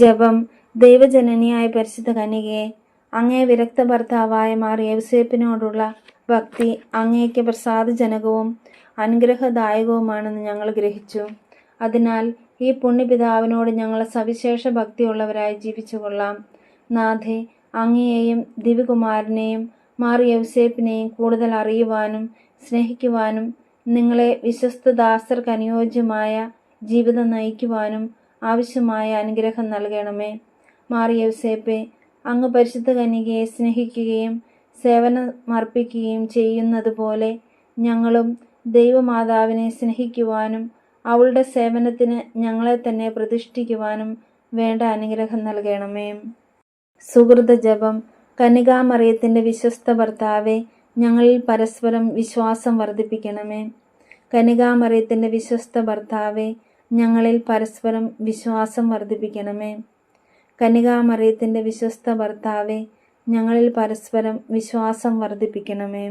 ജപം ദൈവജനനിയായ പരിശുദ്ധ കന്യകയെ അങ്ങേ വിരക്ത ഭർത്താവായ മാറിയ ഭക്തി അങ്ങേക്ക് പ്രസാദജനകവും അനുഗ്രഹദായകവുമാണെന്ന് ഞങ്ങൾ ഗ്രഹിച്ചു. അതിനാൽ ഈ പുണ്യപിതാവിനോട് ഞങ്ങൾ സവിശേഷ ഭക്തിയുള്ളവരായി ജീവിച്ചുകൊള്ളാം. നാഥെ അങ്ങയെയും ദിവ്യകുമാരനെയും മാറി യൗസേപ്പിനെയും കൂടുതൽ അറിയുവാനും സ്നേഹിക്കുവാനും നിങ്ങളെ വിശ്വസ്ത ദാസർക്ക് അനുയോജ്യമായ ജീവിതം നയിക്കുവാനും ആവശ്യമായ അനുഗ്രഹം നൽകണമേ. മാറിയ യൗസേപ്പെ അങ്ങ് പരിശുദ്ധ കന്യകയെ സ്നേഹിക്കുകയും സേവനമർപ്പിക്കുകയും ചെയ്യുന്നത് പോലെ ഞങ്ങളും ദൈവമാതാവിനെ സ്നേഹിക്കുവാനും അവളുടെ സേവനത്തിന് ഞങ്ങളെ തന്നെ പ്രതിഷ്ഠിക്കുവാനും വേണ്ട അനുഗ്രഹം നൽകണമേ. സുഹൃത ജപം കനികാമറിയത്തിന്റെ വിശ്വസ്ത ഭർത്താവെ ഞങ്ങളിൽ പരസ്പരം വിശ്വാസം വർദ്ധിപ്പിക്കണമേ. കനികാമറിയത്തിന്റെ വിശ്വസ്ത ഭർത്താവെ ഞങ്ങളിൽ പരസ്പരം വിശ്വാസം വർദ്ധിപ്പിക്കണമേ. കനികാമറിയത്തിന്റെ വിശ്വസ്ത ഭർത്താവെ ഞങ്ങളിൽ പരസ്പരം വിശ്വാസം വർദ്ധിപ്പിക്കണമേ.